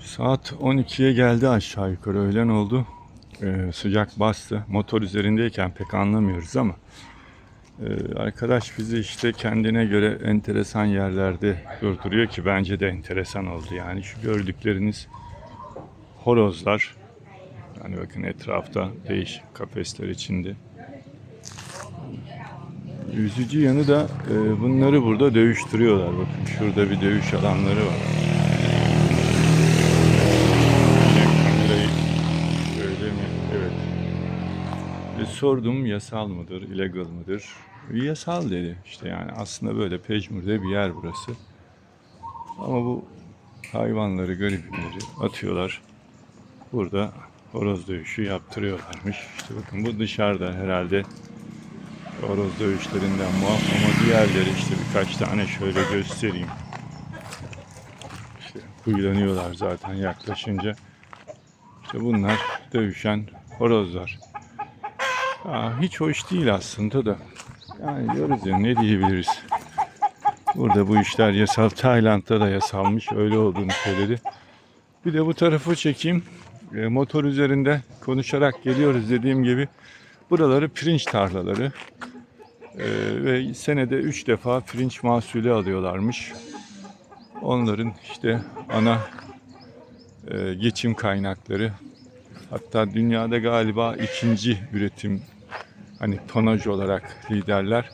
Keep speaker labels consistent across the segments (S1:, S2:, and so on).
S1: Saat 12'ye geldi aşağı yukarı öğlen oldu. Ee, sıcak bastı. Motor üzerindeyken pek anlamıyoruz ama ee, arkadaş bizi işte kendine göre enteresan yerlerde durduruyor ki bence de enteresan oldu. Yani şu gördükleriniz horozlar. Yani bakın etrafta değişik kafesler içinde. Üzücü yanı da e, bunları burada dövüştürüyorlar. Bakın şurada bir dövüş alanları var. Yine kamerayı öyle mi? Evet. E, sordum yasal mıdır, illegal mıdır? Yasal dedi. İşte yani aslında böyle pejmürde bir yer burası. Ama bu hayvanları, garipleri atıyorlar. Burada horoz dövüşü yaptırıyorlarmış. İşte bakın bu dışarıda herhalde horoz dövüşlerinden muaf ama diğerleri işte birkaç tane şöyle göstereyim. İşte huylanıyorlar zaten yaklaşınca. İşte bunlar dövüşen horozlar. Aa, hiç hoş değil aslında da. Yani diyoruz ya ne diyebiliriz. Burada bu işler yasal. Tayland'da da yasalmış. Öyle olduğunu söyledi. Bir de bu tarafı çekeyim. E, motor üzerinde konuşarak geliyoruz dediğim gibi. Buraları pirinç tarlaları. E, ve senede 3 defa pirinç mahsulü alıyorlarmış. Onların işte ana e, geçim kaynakları. Hatta dünyada galiba ikinci üretim hani tonaj olarak liderler.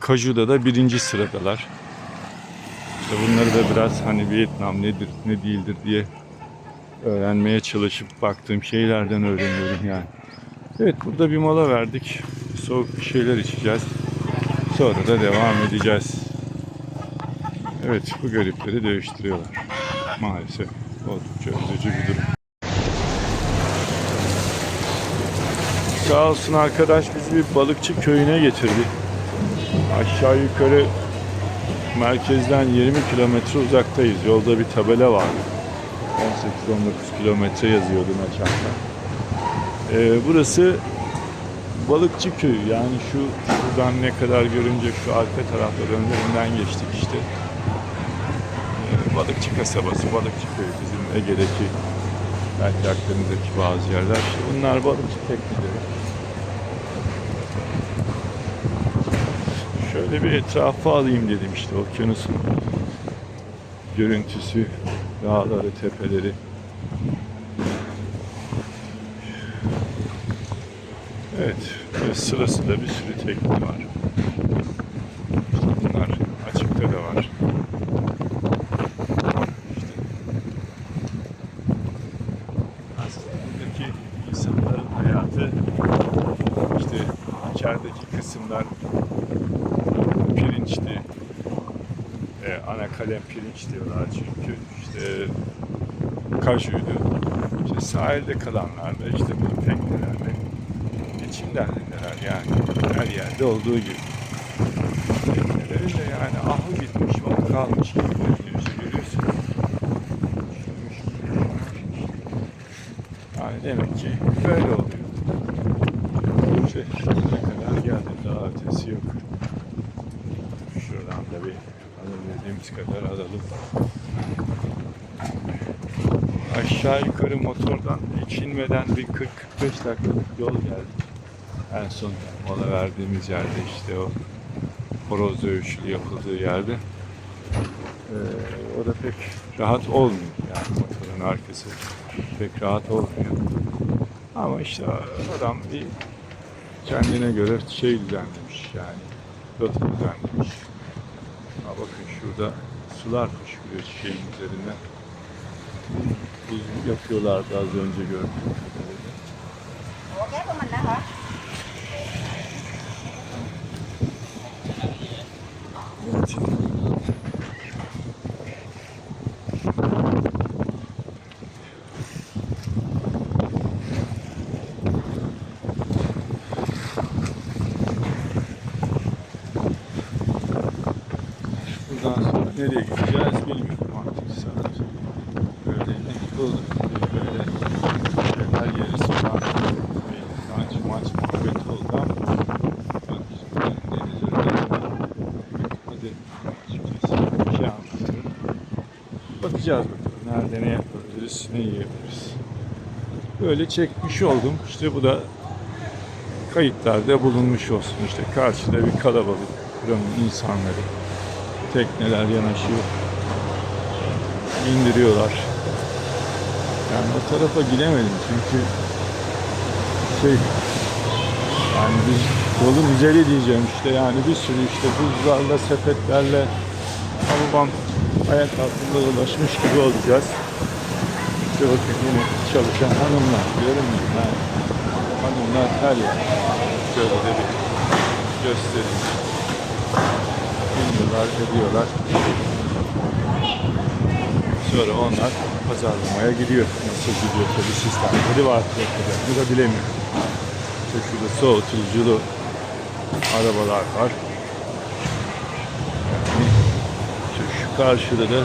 S1: Kaju'da da birinci sıradalar. İşte bunları da biraz hani Vietnam nedir ne değildir diye öğrenmeye çalışıp baktığım şeylerden öğreniyorum yani. Evet burada bir mola verdik. Soğuk bir şeyler içeceğiz. Sonra da devam edeceğiz. Evet bu garipleri dövüştürüyorlar. Maalesef oldukça üzücü bir durum. Sağ olsun arkadaş bizi bir balıkçı köyüne getirdi. Aşağı yukarı merkezden 20 kilometre uzaktayız. Yolda bir tabela var. 18-19 kilometre yazıyordu meçhanda. Ee, burası balıkçı köyü. Yani şu şuradan ne kadar görünce şu arka taraflar önlerinden geçtik işte. Ee, balıkçı kasabası, balıkçı köyü bizim Ege'deki belki aklınızdaki bazı yerler. Bunlar balıkçı tekneleri. Şöyle bir etrafı alayım dedim işte okyanusun görüntüsü, dağları, tepeleri. Evet, ve sırasında bir sürü tekne var. Bunlar açıkta da var. İşte aslında buradaki insanların hayatı işte içerideki kısımlar pirinçti. E, ana kalem pirinç diyorlar çünkü işte kajuydu. İşte sahilde kalanlar da işte bu teknelerle geçim derdindeler yani her yerde olduğu gibi. Tekneleri de yani ahı bitmiş, onu kalmış gibi görünüyor. İşte görüyorsun. Yani demek ki böyle oluyor. İşte ne kadar geldim daha ötesi yok. Bir alabildiğimiz kadar alalım. Aşağı yukarı motordan hiç inmeden bir 40-45 dakikalık yol geldik. En son mola verdiğimiz yerde işte o horoz dövüşü yapıldığı yerde. Ee, o da pek rahat olmuyor yani motorun arkası pek rahat olmuyor. Ama işte adam bir kendine göre şey düzenlemiş yani rota düzenlemiş. Ha bakın şurada sular fışkırıyor çiçeğin üzerinden. Buz yapıyorlardı az önce
S2: hả?
S1: Evet. Buradan sonra nereye gideceğiz bilmiyorum artık saat. Böyle oldu? Böyle şeyler yeri bir maç maç muhabbeti oldu ama bak deniz Hadi şey anlatıyorum. Bakacağız bakalım nerede ne yaparız yiyebiliriz, ne yiyebiliriz. Böyle çekmiş oldum. İşte bu da kayıtlarda bulunmuş olsun. İşte karşıda bir kalabalık, insanları, tekneler yanaşıyor, indiriyorlar. Yani o tarafa gidemedim çünkü şey yani biz yolun üzeri diyeceğim işte yani bir sürü işte buzlarla, sepetlerle Amuban ayak altında dolaşmış gibi olacağız. İşte bakın yine çalışan hanımlar görünmüyor yani. Hanımlar her yer. Şöyle bir göstereyim. Biniyorlar, ediyorlar. Sonra onlar pazarlamaya gidiyor. Nasıl gidiyor tabii sistemleri var. Bunu da bilemiyorum. İşte şurada soğutuculu arabalar var. İşte şu karşıda da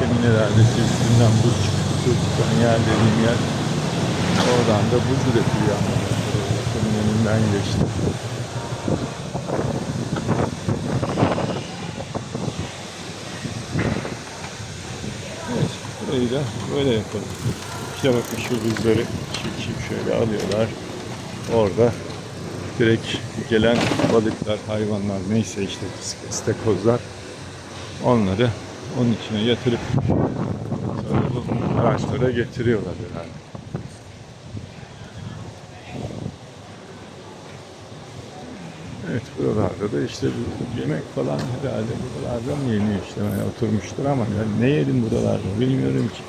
S1: demin herhalde üstünden buz çıkıp çıkan yer dediğim yer. Oradan da buz üretiyor anlamında. Önünden geçti. Evet, da böyle yapalım. İşte bakın şu çift çift şöyle alıyorlar. Orada direkt gelen balıklar, hayvanlar neyse işte istakozlar onları onun içine yatırıp sonra bu araçlara getiriyorlar herhalde. Evet buralarda da işte yemek falan herhalde buralarda mı yeniyor işte yani oturmuştur ama yani ne yedim buralarda bilmiyorum ki.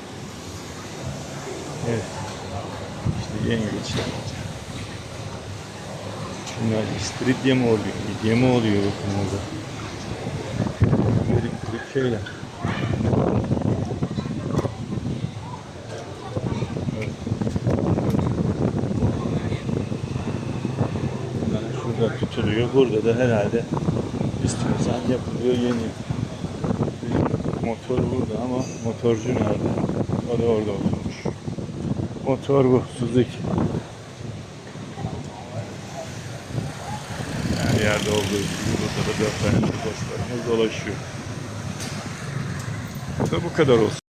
S1: Evet. İşte yengeçler. Şunlar istiridye mi oluyor? Midye mi oluyor bakın orada. Kırık şeyler. Evet. Bunlar tutuluyor. Burada da herhalde istiyorsan yapılıyor. Bir Motor burada ama motorcu nerede? O da orada oturmuş. Motor bu, Suzuki. Her yerde olduğu gibi burada da dört tane dostlarımız dolaşıyor. Bu da bu kadar olsun.